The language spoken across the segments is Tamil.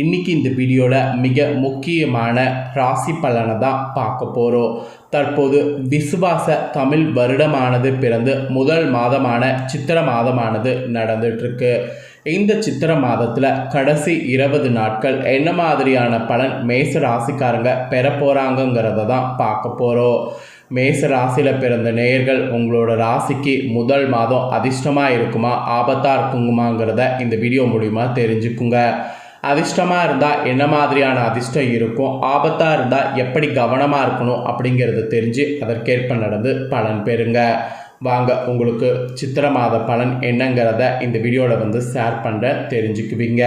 இன்னைக்கு இந்த வீடியோவில் மிக முக்கியமான ராசி பலனை தான் பார்க்க போகிறோம் தற்போது விசுவாச தமிழ் வருடமானது பிறந்து முதல் மாதமான சித்திர மாதமானது நடந்துட்டுருக்கு. இந்த சித்திர மாதத்தில் கடைசி இருபது நாட்கள் என்ன மாதிரியான பலன் மேச ராசிக்காரங்க பெற போகிறாங்கங்கிறத தான் பார்க்க போகிறோம் மேச ராசியில் பிறந்த நேயர்கள் உங்களோட ராசிக்கு முதல் மாதம் அதிர்ஷ்டமாக இருக்குமா ஆபத்தாக இருக்குங்குமாங்கிறத இந்த வீடியோ மூலிமா தெரிஞ்சுக்குங்க. அதிர்ஷ்டமாக இருந்தால் என்ன மாதிரியான அதிர்ஷ்டம் இருக்கும்? ஆபத்தாக இருந்தால் எப்படி கவனமாக இருக்கணும் அப்படிங்கிறது தெரிஞ்சு அதற்கேற்ப நடந்து பலன் பெறுங்க. வாங்க உங்களுக்கு சித்திர மாத பலன் என்னங்கிறத இந்த வீடியோவில் வந்து ஷேர் பண்ணுற தெரிஞ்சுக்குவீங்க.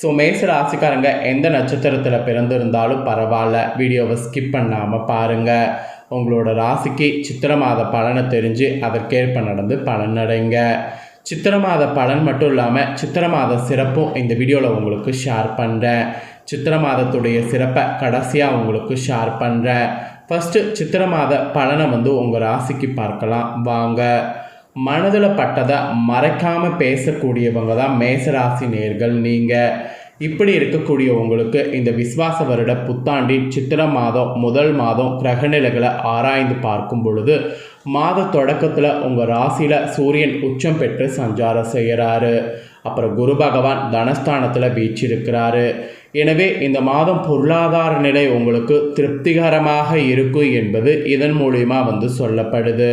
ஸோ மேச ராசிக்காரங்க எந்த நட்சத்திரத்தில் பிறந்திருந்தாலும் பரவாயில்ல. வீடியோவை ஸ்கிப் பண்ணாமல் பாருங்கள் உங்களோட ராசிக்கு சித்திர மாத பலனை தெரிஞ்சு அதற்கேற்ப நடந்து பலனடைங்க. சித்திர மாத பலன் மட்டும் இல்லாமல் சித்திர மாத சிறப்பும் இந்த வீடியோவில் உங்களுக்கு ஷேர் பண்ணுறேன் சித்திர மாதத்துடைய சிறப்பை கடைசியாக உங்களுக்கு ஷேர் பண்ணுறேன் ஃபஸ்ட்டு சித்திர மாத பலனை வந்து உங்கள் ராசிக்கு பார்க்கலாம். வாங்க. மனதில் பட்டதை மறைக்காமல் பேசக்கூடியவங்க தான் மேசராசி நேர்கள் நீங்கள் இப்படி இருக்கக்கூடிய உங்களுக்கு இந்த விஸ்வாச வருட புத்தாண்டின் சித்திர மாதம் முதல் மாதம் கிரகநிலைகளை ஆராய்ந்து பார்க்கும் பொழுது மாத தொடக்கத்தில் உங்கள் ராசியில் சூரியன் உச்சம் பெற்று சஞ்சாரம் செய்கிறாரு அப்புறம் குரு பகவான் தனஸ்தானத்தில் வீச்சிருக்கிறாரு. எனவே இந்த மாதம் பொருளாதார நிலை உங்களுக்கு திருப்திகரமாக இருக்கும் என்பது இதன் மூலிமா வந்து சொல்லப்படுது.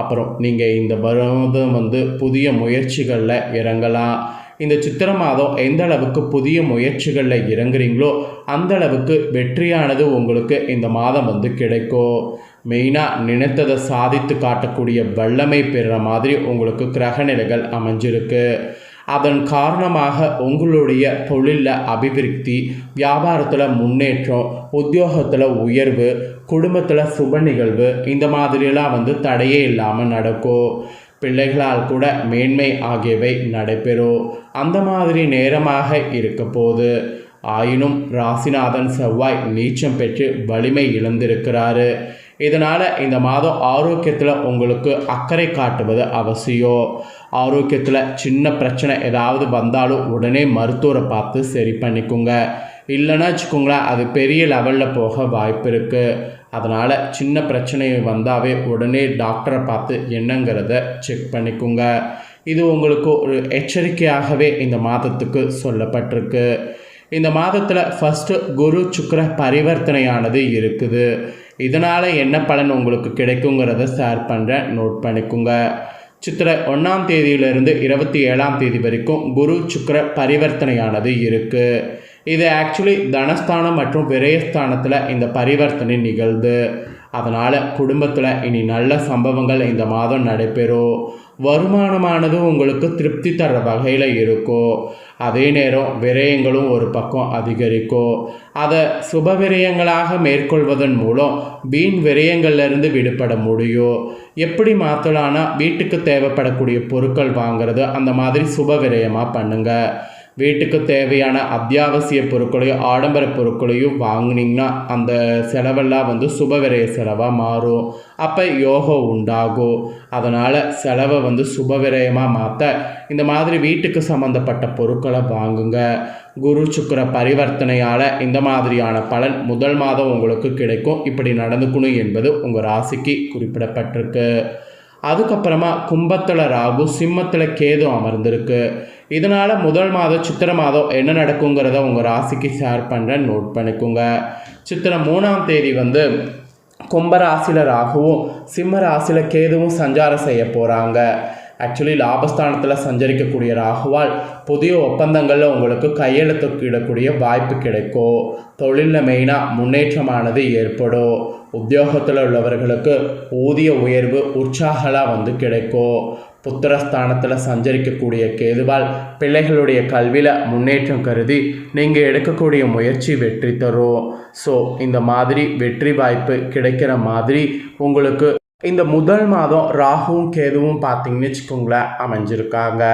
அப்புறம் நீங்கள் இந்த வருடம் வந்து புதிய முயற்சிகளில் இறங்கலாம். இந்த சித்திர மாதம் எந்த அளவுக்கு புதிய முயற்சிகளில் இறங்குறீங்களோ அந்த அளவுக்கு வெற்றியானது உங்களுக்கு இந்த மாதம் வந்து கிடைக்கும். மெயினாக நினைத்ததை சாதித்து காட்டக்கூடிய வல்லமை பெறுற மாதிரி உங்களுக்கு கிரகநிலைகள் அமைஞ்சிருக்கு. அதன் காரணமாக உங்களுடைய தொழிலில் அபிவிருத்தி வியாபாரத்தில் முன்னேற்றம் உத்தியோகத்தில் உயர்வு குடும்பத்தில் சுப நிகழ்வு இந்த மாதிரிலாம் வந்து தடையே இல்லாமல் நடக்கும். பிள்ளைகளால் கூட மேன்மை ஆகியவை நடைபெறும் அந்த மாதிரி நேரமாக இருக்க போது ஆயினும் ராசிநாதன் செவ்வாய் நீச்சம் பெற்று வலிமை இழந்திருக்கிறாரு. இதனால் இந்த மாதம் ஆரோக்கியத்தில் உங்களுக்கு அக்கறை காட்டுவது அவசியம் ஆரோக்கியத்தில் சின்ன பிரச்சனை ஏதாவது வந்தாலும் உடனே மருத்துவரை பார்த்து சரி பண்ணிக்கோங்க. இல்லைன்னா வச்சுக்கோங்களேன் அது பெரிய லெவலில் போக வாய்ப்பு இருக்குது அதனால் சின்ன பிரச்சனை வந்தாவே உடனே டாக்டரை பார்த்து என்னங்கிறத செக் பண்ணிக்கோங்க. இது உங்களுக்கு ஒரு எச்சரிக்கையாகவே இந்த மாதத்துக்கு சொல்லப்பட்டிருக்கு. இந்த மாதத்தில் ஃபஸ்ட்டு குரு சுக்கர பரிவர்த்தனையானது இருக்குது. இதனால் என்ன பலன் உங்களுக்கு கிடைக்குங்கிறத ஷேர் பண்ணுறேன் நோட் பண்ணிக்கோங்க. சித்திரை ஒன்றாம் தேதியிலிருந்து இருபத்தி ஏழாம் தேதி வரைக்கும் குரு சுக்கர பரிவர்த்தனையானது இருக்குது இது ஆக்சுவலி தனஸ்தானம் மற்றும் விரயஸ்தானத்தில் இந்த பரிவர்த்தனை நிகழ்ந்து. அதனால் குடும்பத்தில் இனி நல்ல சம்பவங்கள் இந்த மாதம் நடைபெறும். வருமானமானது உங்களுக்கு திருப்தி தர வகையில் இருக்கும். அதே நேரம் விரயங்களும் ஒரு பக்கம் அதிகரிக்கும். அதை சுப விரயங்களாக மேற்கொள்வதன் மூலம் வீண் விரயங்கள்லேருந்து விடுபட முடியும். எப்படி மாற்றலான்னா வீட்டுக்கு தேவைப்படக்கூடிய பொருட்கள் வாங்குறது அந்த மாதிரி சுப விரயமாக பண்ணுங்கள் வீட்டுக்கு தேவையான அத்தியாவசிய பொருட்களையும் ஆடம்பர பொருட்களையும் வாங்கினீங்கன்னா அந்த செலவெல்லாம் வந்து சுபவிரய செலவாக மாறும். அப்போ யோகம் உண்டாகும். அதனால் செலவை வந்து சுபவிரயமாக மாற்ற இந்த மாதிரி வீட்டுக்கு சம்மந்தப்பட்ட பொருட்களை வாங்குங்க. குரு சுக்கர பரிவர்த்தனையால் இந்த மாதிரியான பலன் முதல் மாதம் உங்களுக்கு கிடைக்கும். இப்படி நடந்துக்கணும் என்பது உங்கள் ராசிக்கு குறிப்பிடப்பட்டிருக்கு. அதுக்கப்புறமா கும்பத்தில் ராகு சிம்மத்தில் கேது அமர்ந்திருக்கு. இதனால் முதல் மாதம் சித்திர மாதம் என்ன நடக்குங்கிறத உங்கள் ராசிக்கு ஷேர் பண்ணுறேன் நோட் பண்ணிக்கோங்க. சித்திரை மூணாம் தேதி வந்து கும்பராசியில் ராகுவும் சிம்ம ராசியில் கேதுவும் சஞ்சாரம் செய்ய போகிறாங்க ஆக்சுவலி லாபஸ்தானத்தில் சஞ்சரிக்கக்கூடிய ராகுவால் புதிய ஒப்பந்தங்களில் உங்களுக்கு கையெழுத்துக்கிடக்கூடிய வாய்ப்பு கிடைக்கும். தொழிலில் மெயினாக முன்னேற்றமானது ஏற்படும். உத்தியோகத்தில் உள்ளவர்களுக்கு ஊதிய உயர்வு உற்சாகலாக வந்து கிடைக்கும். புத்திரஸ்தானத்தில் சஞ்சரிக்கக்கூடிய கேதுவால் பிள்ளைகளுடைய கல்வியில் முன்னேற்றம் கருதி நீங்கள் எடுக்கக்கூடிய முயற்சி வெற்றி தரும். ஸோ இந்த மாதிரி வெற்றி வாய்ப்பு கிடைக்கிற மாதிரி உங்களுக்கு இந்த முதல் மாதம் ராகுவும் கேதுவும் பார்த்தீங்கன்னு வச்சுக்கோங்களேன் அமைஞ்சிருக்காங்க.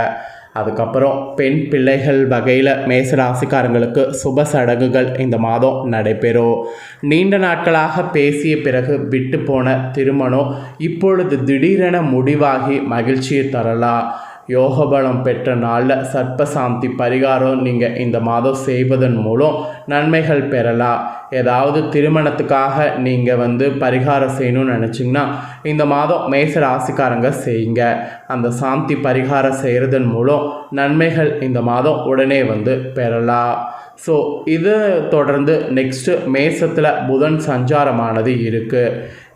அதுக்கப்புறம் பெண் பிள்ளைகள் வகையில் மேசராசிக்காரங்களுக்கு சுப சடங்குகள் இந்த மாதம் நடைபெறும். நீண்ட நாட்களாக பேசிய பிறகு விட்டு போன திருமணம் இப்பொழுது திடீரென முடிவாகி மகிழ்ச்சியை தரலாம். யோகபலம் பெற்ற நாளில் சர்ப்பசாந்தி பரிகாரம் நீங்கள் இந்த மாதம் செய்வதன் மூலம் நன்மைகள் பெறலாம். ஏதாவது திருமணத்துக்காக நீங்கள் வந்து பரிகாரம் செய்யணும்னு நினச்சிங்கன்னா இந்த மாதம் மேச ராசிக்காரங்க செய்யுங்க. அந்த சாந்தி பரிகாரம் செய்கிறதன் மூலம் நன்மைகள் இந்த மாதம் உடனே வந்து பெறலாம். ஸோ இது தொடர்ந்து நெக்ஸ்ட்டு மேசத்தில் புதன் சஞ்சாரமானது இருக்குது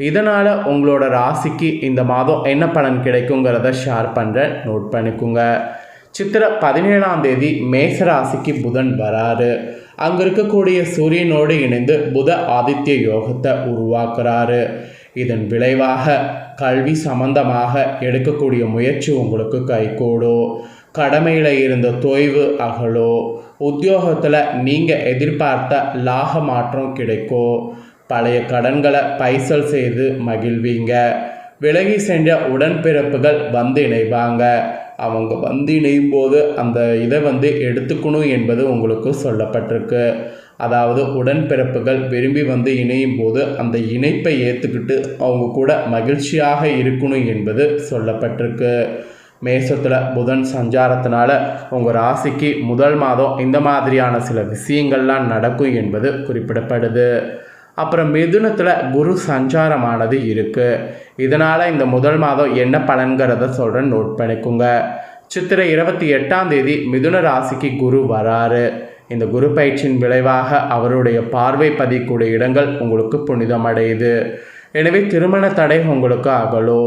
இதனால் உங்களோட ராசிக்கு இந்த மாதம் என்ன பலன் கிடைக்குங்கிறத ஷேர் பண்ணுறேன் நோட் பண்ணிக்கோங்க. சித்திரை பதினேழாம் தேதி மேச ராசிக்கு புதன் வராரு. அங்கே இருக்கக்கூடிய சூரியனோடு இணைந்து புத ஆதித்ய யோகத்தை உருவாக்குறாரு. இதன் விளைவாக கல்வி சம்பந்தமாக எடுக்கக்கூடிய முயற்சி உங்களுக்கு கைகூடும். கடமையில் இருந்த தொய்வு அகலோ உத்தியோகத்தில் நீங்கள் எதிர்பார்த்த லாக மாற்றம் கிடைக்கும். பழைய கடன்களை பைசல் செய்து மகிழ்வீங்க. விலகி சென்ற உடன்பிறப்புகள் வந்து இணைவாங்க. அவங்க வந்து இணையும் போது அந்த இதை வந்து எடுத்துக்கணும் என்பது உங்களுக்கு சொல்லப்பட்டிருக்கு. அதாவது உடன்பிறப்புகள் விரும்பி வந்து இணையும் போது அந்த இணைப்பை ஏற்றுக்கிட்டு அவங்க கூட மகிழ்ச்சியாக இருக்கணும் என்பது சொல்லப்பட்டிருக்கு. மேசத்தில் புதன் சஞ்சாரத்தினால உங்கள் ராசிக்கு முதல் மாதம் இந்த மாதிரியான சில விஷயங்கள்லாம் நடக்கும் என்பது குறிப்பிடப்படுது. அப்புறம் மிதுனத்தில் குரு சஞ்சாரமானது இருக்குது இதனால் இந்த முதல் மாதம் என்ன பலன்கிறத சொல்கிறேன் நோட் பண்ணிக்கோங்க. சித்திரை இருபத்தி எட்டாம் தேதி மிதுன ராசிக்கு குரு வராரு. இந்த குரு பயிற்சியின் விளைவாக அவருடைய பார்வை பதிக்கூடிய இடங்கள் உங்களுக்கு புனிதமடையுது. எனவே திருமண தடை உங்களுக்கு அகலோ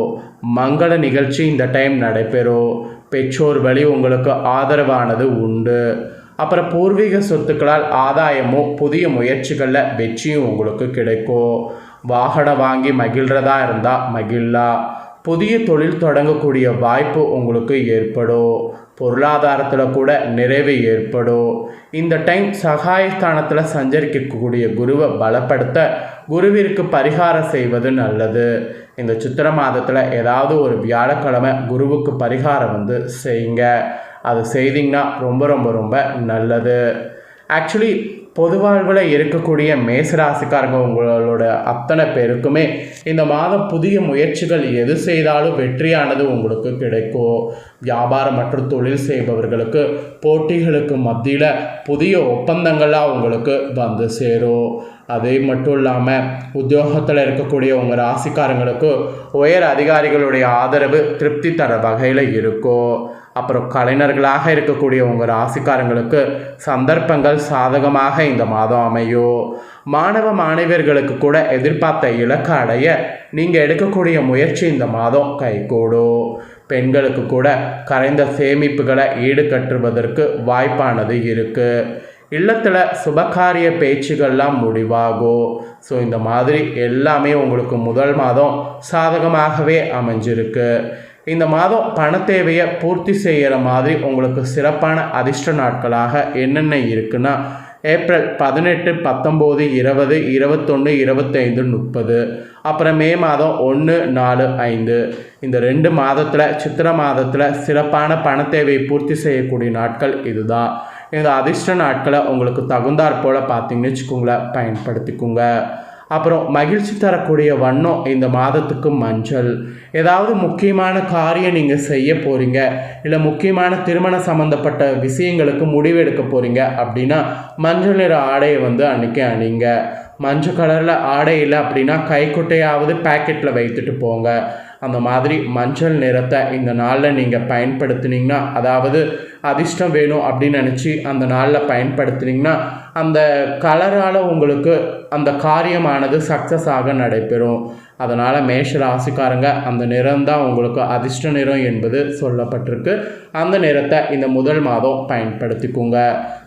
மங்கள நிகழ்ச்சி இந்த டைம் நடைபெறும். பெற்றோர் வழி உங்களுக்கு ஆதரவானது உண்டு. அப்புறம் பூர்வீக சொத்துக்களால் ஆதாயமும் புதிய முயற்சிகளில் வெற்றியும் உங்களுக்கு கிடைக்கும். வாகனம் வாங்கி மகிழ்கிறதா இருந்தால் மகிழலாம் புதிய தொழில் தொடங்கக்கூடிய வாய்ப்பு உங்களுக்கு ஏற்படும். பொருளாதாரத்தில் கூட நிறைவு ஏற்படும். இந்த டைம் சகாயஸ்தானத்தில் சஞ்சரிக்கக்கூடிய குருவை பலப்படுத்த குருவிற்கு பரிகாரம் செய்வது நல்லது. இந்த சித்திர மாதத்தில் ஏதாவது ஒரு வியாழக்கிழமை குருவுக்கு பரிகாரம் வந்து செய்யுங்க. அதை செய்திங்கன்னா ரொம்ப ரொம்ப ரொம்ப நல்லது. ஆக்சுவலி பொது வாழ்வில் இருக்கக்கூடிய மேசராசிக்காரங்க உங்களோட அத்தனை பேருக்குமே இந்த மாதம் புதிய முயற்சிகள் எது செய்தாலும் வெற்றியானது உங்களுக்கு கிடைக்கும். வியாபாரம் மற்றும் தொழில் செய்பவர்களுக்கு போட்டிகளுக்கு மத்தியில் புதிய ஒப்பந்தங்களாக உங்களுக்கு வந்து சேரும். அதே மட்டும் இல்லாமல் உத்தியோகத்தில் இருக்கக்கூடிய உங்கள் ராசிக்காரங்களுக்கு உயர் அதிகாரிகளுடைய ஆதரவு திருப்தி தர வகையில் இருக்கும் அப்புறம் கலைஞர்களாக இருக்கக்கூடிய உங்கள் ராசிக்காரங்களுக்கு சந்தர்ப்பங்கள் சாதகமாக இந்த மாதம் அமையும் மாணவ மாணவியர்களுக்கு கூட எதிர்பார்த்த இலக்கு அடைய நீங்கள் எடுக்கக்கூடிய முயற்சி இந்த மாதம் கைகூடும் பெண்களுக்கு கூட கரைந்த சேமிப்புகளை ஈடுகட்டுவதற்கு வாய்ப்பானது இருக்குது இல்லத்தில் சுபகாரிய பேச்சுகள்லாம் முடிவாகும் ஸோ இந்த மாதிரி எல்லாமே உங்களுக்கு முதல் மாதம் சாதகமாகவே அமைஞ்சிருக்கு. இந்த மாதம் பண தேவையை பூர்த்தி செய்கிற மாதிரி உங்களுக்கு சிறப்பான அதிர்ஷ்ட நாட்களாக என்னென்ன இருக்குன்னா ஏப்ரல் பதினெட்டு பத்தொம்போது இருபது இருபத்தொன்று இருபத்தைந்து முப்பது. அப்புறம் மே மாதம் ஒன்று நாலு ஐந்து. இந்த ரெண்டு மாதத்தில் சித்திர மாதத்தில் சிறப்பான பண தேவையை பூர்த்தி செய்யக்கூடிய நாட்கள் இதுதான். இந்த அதிர்ஷ்ட நாட்களை உங்களுக்கு தகுந்தாற் போல் பார்த்தீங்கன்னு வச்சுக்கோங்களேன் பயன்படுத்திக்கோங்க. அப்புறம் மகிழ்ச்சி தரக்கூடிய வண்ணம் இந்த மாதத்துக்கு மஞ்சள். ஏதாவது முக்கியமான காரியம் நீங்கள் செய்ய போகிறீங்க இல்லை முக்கியமான திருமணம் சம்மந்தப்பட்ட விஷயங்களுக்கு முடிவெடுக்க போகிறீங்க அப்படின்னா மஞ்சள் நிற ஆடையை வந்து அன்றைக்கி அணிங்க. மஞ்சள் கலரில் ஆடை இல்லை அப்படின்னா கைக்குட்டையாவது பேக்கெட்டில் வைத்துட்டு போங்க. அந்த மாதிரி மஞ்சள் நிறத்தை இந்த நாளில் நீங்கள் பயன்படுத்தினீங்கன்னா அதாவது அதிர்ஷ்டம் வேணும் அப்படின்னு நினச்சி அந்த நாளில் பயன்படுத்தினீங்கன்னா அந்த கலரால் உங்களுக்கு அந்த காரியமானது சக்ஸஸ் ஆக நடைபெறும். அதனால் மேஷ ராசிக்காரங்க அந்த நிறம் தான் உங்களுக்கு அதிர்ஷ்ட நிறம் என்பது சொல்லப்பட்டிருக்கு. அந்த நிறத்தை இந்த முதல் மாதம் பயன்படுத்திக்கோங்க.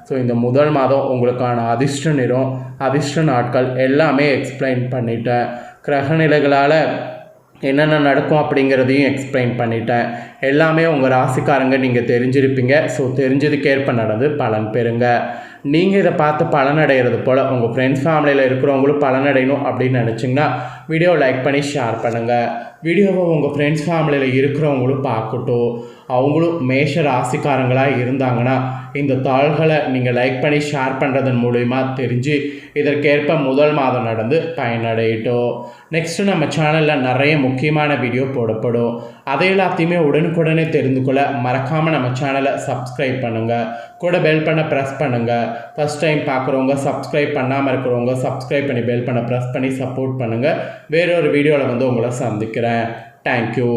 ஸோ இந்த முதல் மாதம் உங்களுக்கான அதிர்ஷ்ட நிறம் அதிர்ஷ்ட நாட்கள் எல்லாமே எக்ஸ்பிளைன் பண்ணிட்டேன். கிரகநிலைகளால் என்னென்ன நடக்கும் அப்படிங்கிறதையும் எக்ஸ்பிளைன் பண்ணிட்டேன். எல்லாமே உங்கள் ராசிக்காரங்க நீங்கள் தெரிஞ்சிருப்பீங்க. ஸோ தெரிஞ்சதுக்கேற்ப நடந்து பலன் பெறுங்க. நீங்கள் இதை பார்த்து பலனடைகிறது போல் உங்கள் ஃப்ரெண்ட்ஸ் ஃபேமிலியில் இருக்கிறவங்களும் பலனடையணும் அப்படின்னு நினச்சிங்கன்னா வீடியோ லைக் பண்ணி ஷேர் பண்ணுங்கள் வீடியோவை உங்கள் ஃப்ரெண்ட்ஸ் ஃபேமிலியில் இருக்கிறவங்களும் பார்க்கட்டும். அவங்களும் மேஷ ராசிக்காரங்களாக இருந்தாங்கன்னா இந்த தாள்களை நீங்கள் லைக் பண்ணி ஷேர் பண்ணுறதன் மூலிமா தெரிஞ்சு இதற்கேற்ப முதல் மாதம் நடந்து பயனடையட்டும். நெக்ஸ்ட்டு நம்ம சேனலில் நிறைய முக்கியமான வீடியோ போடப்படும். அதை எல்லாத்தையுமே உடனுக்குடனே தெரிந்து கொள்ள மறக்காமல் நம்ம சேனலை சப்ஸ்கிரைப் பண்ணுங்கள் கூட பெல் பண்ண ப்ரெஸ் பண்ணுங்கள் ஃபஸ்ட் டைம் பார்க்குறவங்க சப்ஸ்கிரைப் பண்ணாமல் இருக்கிறவங்க சப்ஸ்கிரைப் பண்ணி பெல் பண்ண ப்ரெஸ் பண்ணி சப்போர்ட் பண்ணுங்கள் வேறொரு வீடியோவில் வந்து உங்களை சந்திக்கிறேன். தேங்க்யூ